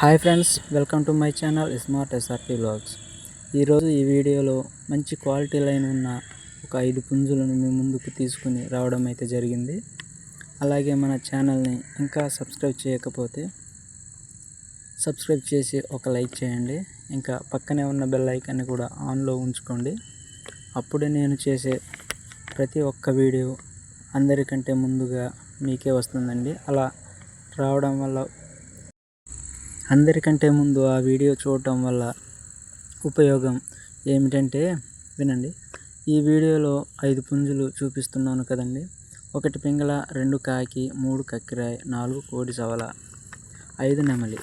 Hi friends welcome to my channel smart SRP blogs ఈరోజు ఈ వీడియోలో మంచి క్వాలిటీ లైన్ ఉన్న ఒక ఐదు పుంజులను మీ ముందుకు తీసుకుని రావడం అయితే జరిగింది. అలాగే మన ఛానల్ని ఇంకా సబ్స్క్రైబ్ చేయకపోతే సబ్స్క్రైబ్ చేసి ఒక లైక్ చేయండి. ఇంకా పక్కనే ఉన్న బెల్ ఐకాన్ని కూడా ఆన్లో ఉంచుకోండి. అప్పుడే నేను చేసే ప్రతి ఒక్క వీడియో అందరికంటే ముందుగా మీకే వస్తుందండి. అలా రావడం వల్ల అందరికంటే ముందు ఆ వీడియో చూడటం వల్ల ఉపయోగం ఏమిటంటే వినండి. ఈ వీడియోలో ఐదు పుంజులు చూపిస్తున్నాను కదండి. ఒకటి పింగళ రెండు కాకి మూడు కక్కిరాయ్ నాలుగు కోడి సవల ఐదు నెమలి.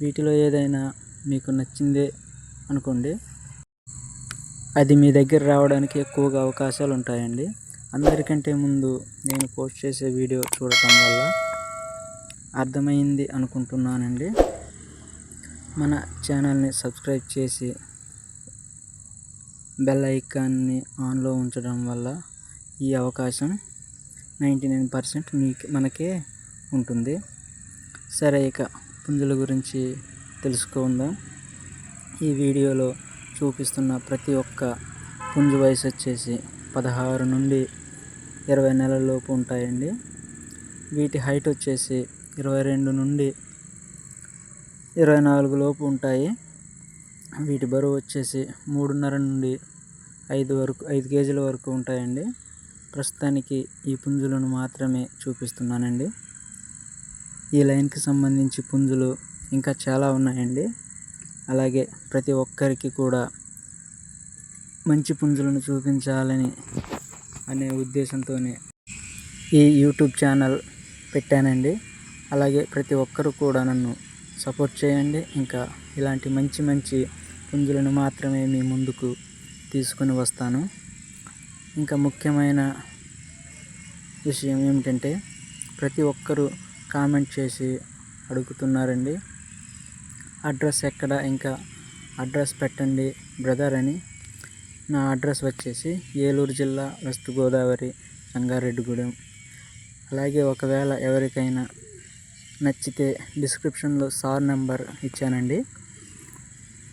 వీటిలో ఏదైనా మీకు నచ్చిందే అనుకోండి. అది మీ దగ్గర రావడానికి ఎక్కువగా అవకాశాలు ఉంటాయండి. అందరికంటే ముందు నేను పోస్ట్ చేసే వీడియో చూడటం వల్ల అర్థమైంది అనుకుంటున్నానండి. మన ఛానల్ని సబ్స్క్రైబ్ చేసి బెల్ ఐకాన్ని ఆన్లో ఉంచడం వల్ల ఈ అవకాశం నైంటీ నైన్ పర్సెంట్ మీకు మనకే ఉంటుంది. సరే ఇక పుంజుల గురించి తెలుసుకుందాం. ఈ వీడియోలో చూపిస్తున్న ప్రతి ఒక్క పుంజు వయసు వచ్చేసి పదహారు నుండి ఇరవై నెలల లోపు ఉంటాయండి. వీటి హైట్ వచ్చేసి ఇరవై రెండు నుండి ఇరవై నాలుగు లోపు ఉంటాయి. వీటి బరువు వచ్చేసి మూడున్నర నుండి ఐదు వరకు ఐదు కేజీల వరకు ఉంటాయండి. ప్రస్తుతానికి ఈ పుంజులను మాత్రమే చూపిస్తున్నానండి. ఈ లైన్కి సంబంధించి పుంజులు ఇంకా చాలా ఉన్నాయండి. అలాగే ప్రతి ఒక్కరికి కూడా మంచి పుంజులను చూపించాలని అనే ఉద్దేశంతోనే ఈ యూట్యూబ్ ఛానల్ పెట్టానండి. అలాగే ప్రతి ఒక్కరు కూడా నన్ను సపోర్ట్ చేయండి. ఇంకా ఇలాంటి మంచి మంచి పుంజులను మాత్రమే మీ ముందుకు తీసుకొని వస్తాను. ఇంకా ముఖ్యమైన విషయం ఏమిటంటే ప్రతి ఒక్కరూ కామెంట్ చేసి అడుగుతున్నారండి. అడ్రస్ ఎక్కడ? ఇంకా అడ్రస్ పెట్టండి బ్రదర్ అని. నా అడ్రస్ వచ్చేసి ఏలూరు జిల్లా వెస్ట్ గోదావరి సంగారెడ్డిగూడెం. అలాగే ఒకవేళ ఎవరికైనా నచ్చితే డిస్క్రిప్షన్లో సార్ నెంబర్ ఇచ్చానండి.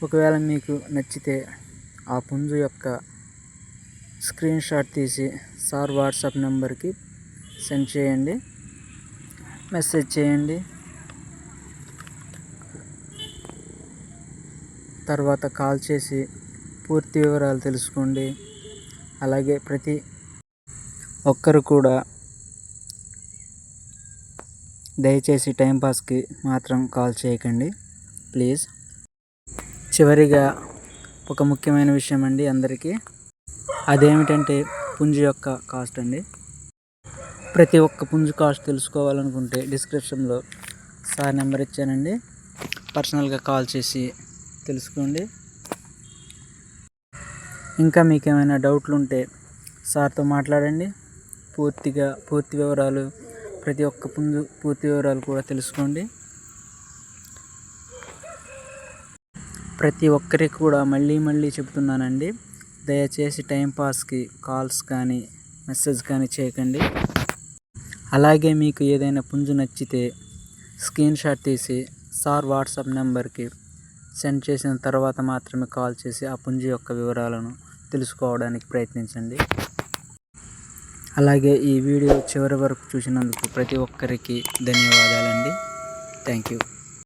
ఒకవేళ మీకు నచ్చితే ఆ పుంజు యొక్క స్క్రీన్ షాట్ తీసి సార్ వాట్సాప్ నెంబర్కి సెండ్ చేయండి. మెసేజ్ చేయండి. తర్వాత కాల్ చేసి పూర్తి వివరాలు తెలుసుకోండి. అలాగే ప్రతి ఒక్కరు కూడా దయచేసి టైంపాస్కి మాత్రం కాల్ చేయకండి. ప్లీజ్. చివరిగా ఒక ముఖ్యమైన విషయం అండి అందరికీ. అదేమిటంటే పుంజు యొక్క కాస్ట్ అండి. ప్రతి ఒక్క పుంజు కాస్ట్ తెలుసుకోవాలనుకుంటే డిస్క్రిప్షన్లో సార్ నెంబర్ ఇచ్చానండి. పర్సనల్గా కాల్ చేసి తెలుసుకోండి. ఇంకా మీకు ఏమైనా డౌట్లు ఉంటే సార్తో మాట్లాడండి. పూర్తిగా పూర్తి వివరాలు ప్రతి ఒక్క పుంజు పూర్తి వివరాలు కూడా తెలుసుకోండి. ప్రతి ఒక్కరికి కూడా మళ్ళీ మళ్ళీ చెబుతున్నానండి. దయచేసి టైంపాస్కి కాల్స్ కానీ మెసేజ్ కానీ చేయకండి. అలాగే మీకు ఏదైనా పుంజు నచ్చితే స్క్రీన్ షాట్ తీసి సార్ వాట్సాప్ నెంబర్కి సెండ్ చేసిన తర్వాత మాత్రమే కాల్ చేసి ఆ పుంజు యొక్క వివరాలను తెలుసుకోవడానికి ప్రయత్నించండి. అలాగే ఈ వీడియో చివరి వరకు చూసినందుకు ప్రతి ఒక్కరికి ధన్యవాదాలండి. Thank you.